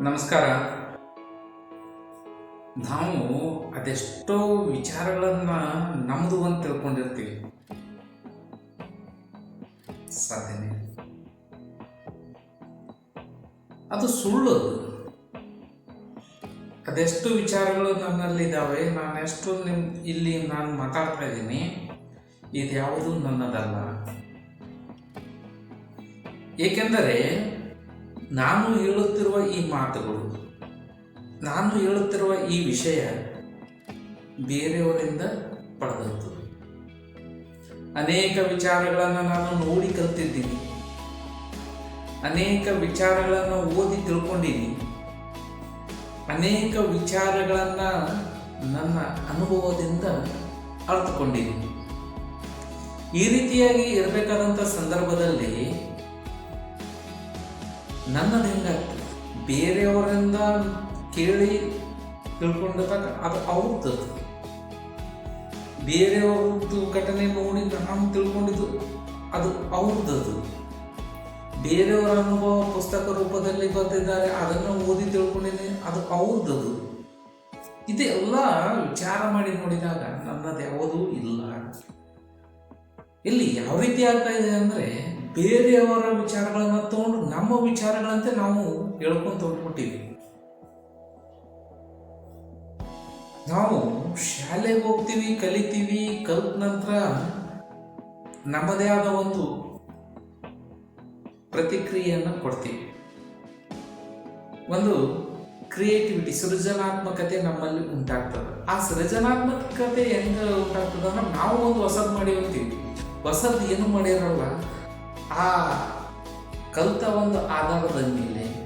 ನಮಸ್ಕಾರ. ನಾವು ಅದೆಷ್ಟೋ ವಿಚಾರಗಳನ್ನು ನಮ್ಮದು ಅಂತ ತಿಳ್ಕೊಂಡಿರ್ತೀವಿ. ಸಾಧನೆ ಅದು ಸುಳ್ಳು ಅದು. ಅದೆಷ್ಟು ವಿಚಾರಗಳು ನನ್ನಲ್ಲಿದ್ದಾವೆ ನಾನೆಷ್ಟು ನಿಮ್, ಇಲ್ಲಿ ನಾನು ಮಾತಾಡ್ತಾ ಇದ್ದೀನಿ, ಇದ್ಯಾವುದು ನನ್ನದಲ್ಲ. ಏಕೆಂದರೆ ನಾನು ಹೇಳುತ್ತಿರುವ ಈ ಮಾತುಗಳು, ನಾನು ಹೇಳುತ್ತಿರುವ ಈ ವಿಷಯ ಬೇರೆಯವರಿಂದ ಪಡೆದದ್ದು ಅನೇಕ ವಿಚಾರಗಳನ್ನು ನಾನು ನೋಡಿ ಕಲ್ತಿದ್ದೀನಿ. ಅನೇಕ ವಿಚಾರಗಳನ್ನು ಓದಿ ತಿಳ್ಕೊಂಡಿದ್ದೀನಿ. ಅನೇಕ ವಿಚಾರಗಳನ್ನು ನನ್ನ ಅನುಭವದಿಂದ ಅರ್ಥಕೊಂಡಿದ್ದೀನಿ ಈ ರೀತಿಯಾಗಿ ಇರಬೇಕಾದಂಥ ಸಂದರ್ಭದಲ್ಲಿ ನನ್ನದು ಹೆಂಗಾಗ್ತದೆ ಬೇರೆಯವರಿಂದ ಕೇಳಿ ತಿಳ್ಕೊಂಡಾಗ ಅದು ಅವ್ರದ್ದು. ಬೇರೆಯವ್ರದ್ದು ಘಟನೆ ನೋಡಿ ನಾನು ತಿಳ್ಕೊಂಡಿದ್ದು ಅದು ಅವ್ರದ್ದು. ಬೇರೆಯವರ ಅನುಭವ ಪುಸ್ತಕ ರೂಪದಲ್ಲಿ ಬರೆದಿದ್ದಾರೆ, ಅದನ್ನು ಓದಿ ತಿಳ್ಕೊಂಡಿದ್ದೀನಿ, ಅದು ಅವ್ರದ್ದು. ಇದೆಲ್ಲ ವಿಚಾರ ಮಾಡಿ ನೋಡಿದಾಗ ನನ್ನದು ಯಾವುದೂ ಇಲ್ಲ. ಇಲ್ಲಿ ಯಾವ ರೀತಿ ಆಗ್ತಾ ಇದೆ ಅಂದರೆ ಬೇರೆಯವರ ವಿಚಾರಗಳನ್ನು ತಗೊಂಡು ನಮ್ಮ ವಿಚಾರಗಳಂತೆ ನಾವು ಹೇಳ್ಕೊಂತ ಹೋಗ್ಬಿಟ್ಟಿವಿ ನಾವು ಶಾಲೆಗೆ ಹೋಗ್ತೀವಿ, ಕಲಿತೀವಿ, ಕಲ್ತ ನಂತರ ನಮ್ಮದೇ ಆದ ಒಂದು ಪ್ರತಿಕ್ರಿಯೆಯನ್ನು ಕೊಡ್ತೀವಿ. ಒಂದು ಕ್ರಿಯೇಟಿವಿಟಿ ಸೃಜನಾತ್ಮಕತೆ ನಮ್ಮಲ್ಲಿ ಉಂಟಾಗ್ತದೆ. ಆ ಸೃಜನಾತ್ಮಕತೆ ಹೆಂಗ ಉಂಟಾಗ್ತದೆ ಅಂದ್ರೆ ನಾವು ಒಂದು ಹೊಸದು ಮಾಡಿ ಹೋಗ್ತೀವಿ. ಹೊಸದು ಏನು ಮಾಡಿರಲ್ಲ ಆ ಕಲಿತ ಒಂದು ಆಧಾರದ ಮೇಲೆ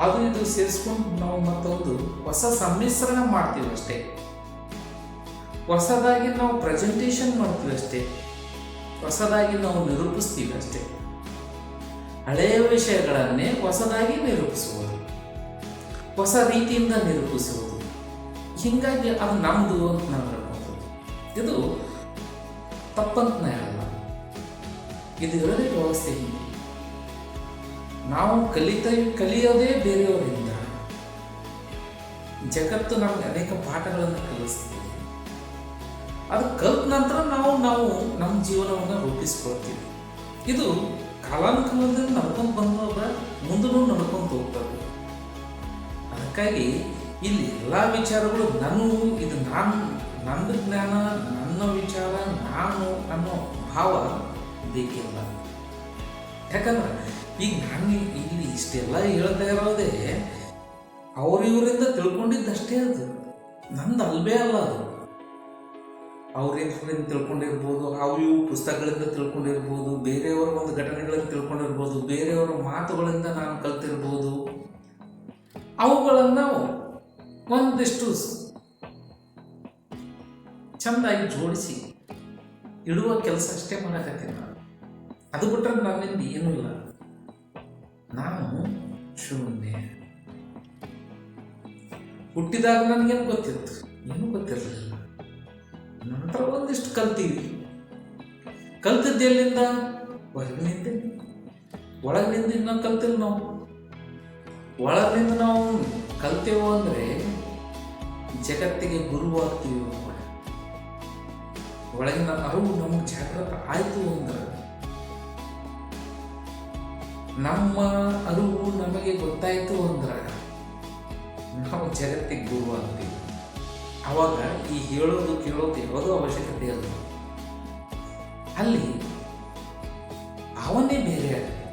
ಅದು ಇದು ಸೇರಿಸ್ಕೊಂಡು ನಾವು ಮತ್ತೊಂದು ಹೊಸ ಸಮ್ಮಿಶ್ರಣ ಮಾಡ್ತೀವಿ ಅಷ್ಟೇ. ಹೊಸದಾಗಿ ನಾವು ಪ್ರೆಸೆಂಟೇಷನ್ ಮಾಡ್ತೀವಿ ಅಷ್ಟೇ. ಹೊಸದಾಗಿ ನಾವು ನಿರೂಪಿಸ್ತೀವಿ ಅಷ್ಟೇ. ಹಳೆಯ ವಿಷಯಗಳನ್ನೇ ಹೊಸದಾಗಿ ನಿರೂಪಿಸುವುದು. ಹೊಸ ರೀತಿಯಿಂದ ನಿರೂಪಿಸುವುದು. ಹೀಗಾಗಿ ಅದು ನಮ್ಮದು ಅಂತ ನಾವು ಹೇಳ್ಬೋದು. ಇದು ತಪ್ಪಂತ ನಾ ಹೇಳಲ್ಲ ಇದು ಇರೋದೇ ವ್ಯವಸ್ಥೆ ಹೀಗೆ ನಾವು ಕಲಿತ, ಕಲಿಯೋದೇ ಬೇರೆಯವರಿಂದ ಜಗತ್ತು ನಮಗೆ ಅನೇಕ ಪಾಠಗಳನ್ನು ಕಲಿಸ್ತದೆ. ಅದು ಕಲ್ತ ನಂತರ ನಾವು ನಾವು ನಮ್ಮ ಜೀವನವನ್ನು ರೂಪಿಸ್ಕೊಳ್ತೀವಿ. ಇದು ಕಾಲಾನುಕಾಲದಲ್ಲಿ ನಡ್ಕೊಂಡು ಬಂದಾಗ ಮುಂದೂ ನಡ್ಕೊಂಡು ಹೋಗ್ತದೆ ಅದಕ್ಕಾಗಿ ಇಲ್ಲಿ ಎಲ್ಲ ವಿಚಾರಗಳು ನಾನು ಇದು ನಾನು, ನನ್ನ ಜ್ಞಾನ, ನನ್ನ ವಿಚಾರ, ನಾನು ಅನ್ನೋ ಭಾವ ಬೇಕಿಲ್ಲ. ಯಾಕಂದ್ರೆ ಈಗ ನಾನು ಇಲ್ಲಿ ಇಷ್ಟೆಲ್ಲ ಹೇಳ್ತಾ ಇರೋದೇ ಅವರಿವರಿಂದ ತಿಳ್ಕೊಂಡಿದ್ದಷ್ಟೇ ಅದು. ನಂದು ಅಲ್ವೇ ಅಲ್ಲ ಅದು. ಅವರಿಂದ ತಿಳ್ಕೊಂಡಿರ್ಬೋದು ಅವು ಇವು ಪುಸ್ತಕಗಳಿಂದ ತಿಳ್ಕೊಂಡಿರ್ಬೋದು, ಬೇರೆಯವರ ಒಂದು ಘಟನೆಗಳಿಂದ ತಿಳ್ಕೊಂಡಿರ್ಬೋದು, ಬೇರೆಯವರ ಮಾತುಗಳಿಂದ ನಾನು ಕಲ್ತಿರ್ಬೋದು. ಅವುಗಳನ್ನು ಒಂದಿಷ್ಟು ಚೆಂದಾಗಿ ಜೋಡಿಸಿ ಇಡುವ ಕೆಲಸ ಅಷ್ಟೇ ಮಾಡಕತ್ತೀನಿ ನಾನು. ಅದು ಬಿಟ್ಟರೆ ನನ್ನಿಂದ ಏನೂ ಇಲ್ಲ. ನಾನು ಶೂನ್ಯ. ಹುಟ್ಟಿದಾಗ ನನಗೇನು ಗೊತ್ತಿತ್ತು? ಏನೂ ಗೊತ್ತಿರಲಿಲ್ಲ. ನಂತರ ಒಂದಿಷ್ಟು ಕಲ್ತೀವಿ ಕಲ್ತಿದ್ದು ಎಲ್ಲಿಂದ? ಹೊರಗಿನಿಂದ. ಒಳಗಿನಿಂದ ಇನ್ನೂ ಕಲ್ತಿಲ್ಲ ನಾವು. ಒಳಗಿನಿಂದ ನಾವು ಕಲ್ತೇವೋ ಅಂದರೆ ಜಗತ್ತಿಗೆ ಗುರುವಾಗ್ತೀವಿ. ಒಳಗಿನ ಅರಿವು ನಮಗೆ ಜಾಗೃತ ಆಯಿತು ಅಂದ್ರೆ ನಮ್ಮ ಅರಿವು ನಮಗೆ ಗೊತ್ತಾಯಿತು ಅಂದ್ರೆ, ನಾವು ಜಗತ್ತಿಗೆ ಗುರು ಅಂತೀವಿ. ಅವಾಗ ಈ ಹೇಳೋದು, ಕೇಳೋದು ಯಾವುದೋ ಅವಶ್ಯಕತೆ ಇಲ್ಲ. ಅಲ್ಲಿ ಅವನೇ ಬೇರೆ ಆಗಿತ್ತು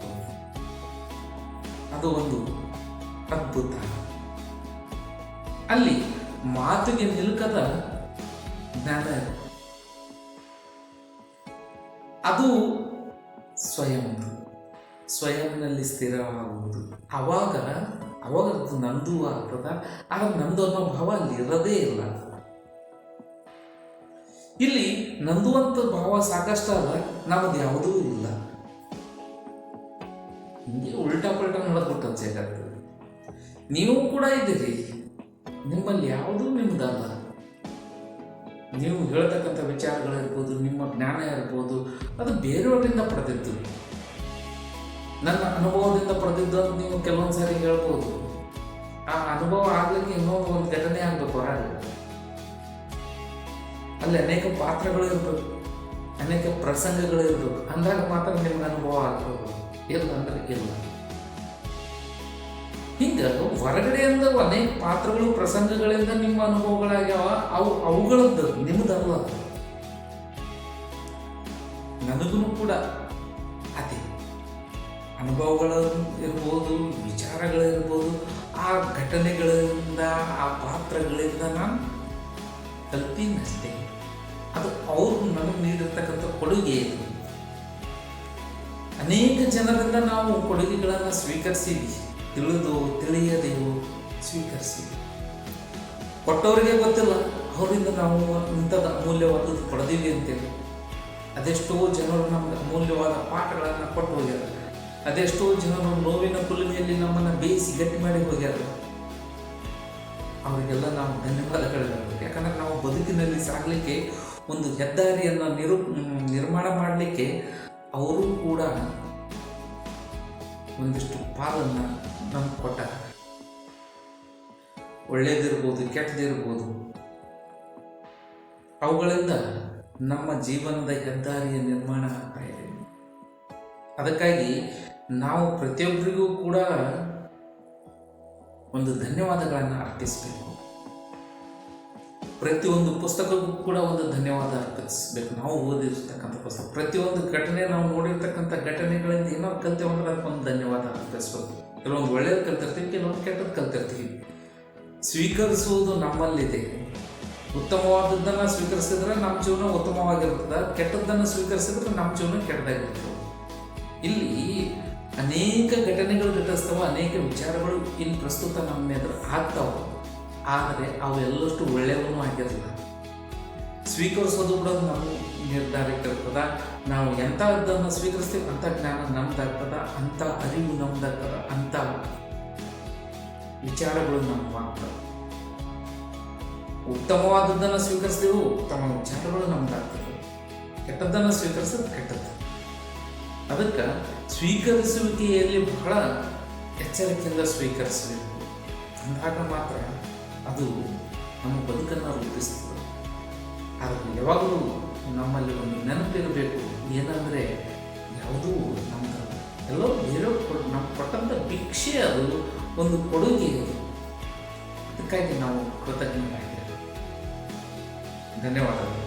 ಅದು ಒಂದು ಅದ್ಭುತ. ಅಲ್ಲಿ ಮಾತಿಗೆ ನಿಲುಕದ ಜ್ಞಾನ ಅದು ಸ್ವಯಂ ಸ್ವಯಂನಲ್ಲಿ ಸ್ಥಿರವಾಗುವುದು. ಅವಾಗ ಅವಾಗ ನಂದು ಆಗ್ತದ, ಆಗ ನಂದು ಅನ್ನೋ ಭಾವ ಅಲ್ಲಿ ಇರದೇ ಇಲ್ಲ. ಇಲ್ಲಿ ನಂದುವಂತ ಭಾವ ಸಾಕಷ್ಟು ಅಲ್ಲ ನಮ್ಮದು ಯಾವುದೂ ಇಲ್ಲ. ಹಿಂಗೆ ಉಲ್ಟಾ ಪಲ್ಟಾ ನಡೆದ್ಬಿಟ್ಟದ ಅನ್ಸೇಕಾಗ್ತದೆ ನೀವು ಕೂಡ ಇದ್ದೀರಿ. ನಿಮ್ಮಲ್ಲಿ ಯಾವುದೂ ನಿಮ್ದಲ್ಲ. ನೀವು ಹೇಳ್ತಕ್ಕಂಥ ವಿಚಾರಗಳಿರ್ಬೋದು ನಿಮ್ಮ ಜ್ಞಾನ ಇರ್ಬೋದು, ಅದು ಬೇರೆಯವರಿಂದ ಪಡೆದಿದ್ದು. ನನ್ನ ಅನುಭವದಿಂದ ಪಡೆದಿದ್ದು ಅಂತ ನೀವು ಕೆಲವೊಂದು ಸಾರಿ ಹೇಳ್ಬೋದು. ಆ ಅನುಭವ ಆಗ್ಲಿಕ್ಕೆ ಇನ್ನೊಂದು ಒಂದು ಘಟನೆ ಆಗ್ಬೇಕು ಹೊರಗೆ. ಅಲ್ಲಿ ಅನೇಕ ಪಾತ್ರಗಳು ಇರ್ಬೇಕು, ಅನೇಕ ಪ್ರಸಂಗಗಳು ಇರ್ಬೇಕು. ಅಂದಾಗ ಮಾತ್ರ ನಿಮ್ಗೆ ಅನುಭವ ಆಗ್ಬೋದು. ಇಲ್ಲ ಅಂದ್ರೆ ಇಲ್ಲ. ಹಿಂಗ ಹೊರಗಡೆಯಿಂದ ಅನೇಕ ಪಾತ್ರಗಳು, ಪ್ರಸಂಗಗಳಿಂದ ನಿಮ್ಮ ಅನುಭವಗಳಾಗ್ಯಾವ. ಅವು ಅವುಗಳದ್ದು ನಿಮ್ದಲ್ಲ ನನಗೂ ಕೂಡ ಅನುಭವಗಳು ಇರ್ಬೋದು, ವಿಚಾರಗಳಿರ್ಬೋದು, ಆ ಘಟನೆಗಳಿಂದ, ಆ ಪಾತ್ರಗಳಿಂದ ನಾನು ಕಲ್ತೀನಷ್ಟೇ ಅದು ಅವರು ನನಗೆ ನೀಡಿರ್ತಕ್ಕಂಥ ಕೊಡುಗೆ ಇದು. ಅನೇಕ ಜನರಿಂದ ನಾವು ಕೊಡುಗೆಗಳನ್ನು ಸ್ವೀಕರಿಸಿದ್ವಿ. ತಿಳಿದು, ತಿಳಿಯದೆವು, ಸ್ವೀಕರಿಸಿದ್ವಿ. ಕೊಟ್ಟವರಿಗೆ ಗೊತ್ತಿಲ್ಲ. ಅವರಿಂದ ನಾವು ಇಂಥದ್ದು ಅಮೂಲ್ಯವಾದದ್ದು ಪಡೆದೀವಿ ಅಂತೇಳಿ. ಅದೆಷ್ಟೋ ಜನರು ನಮ್ಗೆ ಅಮೂಲ್ಯವಾದ ಪಾಠಗಳನ್ನು ಕೊಟ್ಟು ಹೋಗ್ಯಾರ. ಅದೆಷ್ಟೋ ಜನರು ನೋವಿನ ಕುಲುಮೆಯಲ್ಲಿ ನಮ್ಮನ್ನ ಬೇಯಿಸಿ ಗಟ್ಟಿ ಮಾಡಿ ಹೋಗ್ಯಾರ. ಅವರಿಗೆಲ್ಲ ನಾವು ಧನ್ಯವಾದಗಳು ಯಾಕಂದ್ರೆ ನಾವು ಬದುಕಿನಲ್ಲಿ ಸಾಗಲಿಕ್ಕೆ ಒಂದು ಹೆದ್ದಾರಿಯನ್ನು ನಿರು, ನಿರ್ಮಾಣ ಮಾಡಲಿಕ್ಕೆ ಅವರು ಕೂಡ ಒಂದಿಷ್ಟು ಪಾಲನ್ನ ನಮ್ಗೆ ಕೊಟ್ಟ. ಒಳ್ಳೇದಿರ್ಬೋದು, ಕೆಟ್ಟದಿರ್ಬೋದು. ಅವುಗಳಿಂದ ನಮ್ಮ ಜೀವನದ ಹೆದ್ದಾರಿಯ ನಿರ್ಮಾಣ ಆಗ್ತಾ ಇದೆ. ಅದಕ್ಕಾಗಿ ನಾವು ಪ್ರತಿಯೊಬ್ಬರಿಗೂ ಕೂಡ ಒಂದು ಧನ್ಯವಾದಗಳನ್ನು ಅರ್ಪಿಸಬೇಕು. ಪ್ರತಿಯೊಂದು ಪುಸ್ತಕಕ್ಕೂ ಕೂಡ ಒಂದು ಧನ್ಯವಾದ ಅರ್ಪಿಸಬೇಕು. ನಾವು ಓದಿರ್ತಕ್ಕಂಥ ಪುಸ್ತಕ, ಪ್ರತಿಯೊಂದು ಘಟನೆ ನಾವು ನೋಡಿರ್ತಕ್ಕಂಥ ಘಟನೆಗಳಿಂದ ಏನೋ ಕಲ್ತೇವೆ ಅಂದ್ರೆ ಅದಕ್ಕೊಂದು ಧನ್ಯವಾದ ಅರ್ಪಿಸ್ಬೇಕು. ಕೆಲವೊಂದು ಒಳ್ಳೆಯದು ಕಲ್ತಿರ್ತೀವಿ, ಕೆಲವೊಂದು ಕೆಟ್ಟದ್ದು ಕಲ್ತಿರ್ತೀವಿ. ಸ್ವೀಕರಿಸುವುದು ನಮ್ಮಲ್ಲಿದೆ. ಉತ್ತಮವಾದದ್ದನ್ನು ಸ್ವೀಕರಿಸಿದ್ರೆ ನಮ್ಮ ಜೀವನ ಉತ್ತಮವಾಗಿರ್ತದೆ ಕೆಟ್ಟದ್ದನ್ನು ಸ್ವೀಕರಿಸಿದ್ರೆ ನಮ್ಮ ಜೀವನ ಕೆಟ್ಟದಾಗಿರ್ತದೆ ಇಲ್ಲಿ ಅನೇಕ ಘಟನೆಗಳು ಘಟಿಸ್ತಾವ ಅನೇಕ ವಿಚಾರಗಳು ಇನ್ನು ಪ್ರಸ್ತುತ ನಮ್ಮ ಎದುರು ಆಗ್ತಾವ. ಆದರೆ ಅವೆಲ್ಲಷ್ಟು ಒಳ್ಳೆಯವನ್ನು ಆಗಿರಲಿಲ್ಲ. ಸ್ವೀಕರಿಸೋದು ಕೂಡ ನಾವು ನಿರ್ಧಾರಕ್ಕೆ ಇರ್ತದ ನಾವು ಎಂಥದ್ದನ್ನು ಸ್ವೀಕರಿಸ್ತೀವಿ ಅಂಥ ಜ್ಞಾನ ನಮ್ದಾಗ್ತದ ಅಂಥ ಅರಿವು ನಮ್ದಾಗ್ತದ ಅಂಥ ವಿಚಾರಗಳು ನಮ್ಮ ಆಗ್ತವೆ ಉತ್ತಮವಾದದ್ದನ್ನು ಸ್ವೀಕರಿಸ್ತೀವಿ, ಉತ್ತಮ ವಿಚಾರಗಳು ನಮ್ದಾಗ್ತದೆ ಕೆಟ್ಟದ್ದನ್ನು ಸ್ವೀಕರಿಸೋದು ಕೆಟ್ಟದ್ದು. ಅದಕ್ಕೆ ಸ್ವೀಕರಿಸುವಿಕೆಯಲ್ಲಿ ಬಹಳ ಎಚ್ಚರಿಕೆಯಿಂದ ಸ್ವೀಕರಿಸಬೇಕು. ಅಂದಾಗ ಮಾತ್ರ ಅದು ನಮ್ಮ ಬದುಕನ್ನು ರೂಪಿಸ್ತದೆ. ಆದರೆ ಯಾವಾಗಲೂ ನಮ್ಮಲ್ಲಿ ಒಂದು ನೆನಪಿರಬೇಕು ಏನಂದರೆ ಯಾವುದೂ ನಮ್ಗೆ ಎಲ್ಲೋ ಬೇರೆ ಕೊಡ್ ನಮ್ಮ ಕೊಟ್ಟಂಥ ಭಿಕ್ಷೆ ಅದು ಒಂದು ಕೊಡುಗೆ ಅದು. ಅದಕ್ಕಾಗಿ ನಾವು ಕೃತಜ್ಞರಾಗಿರಬೇಕು. ಧನ್ಯವಾದಗಳು.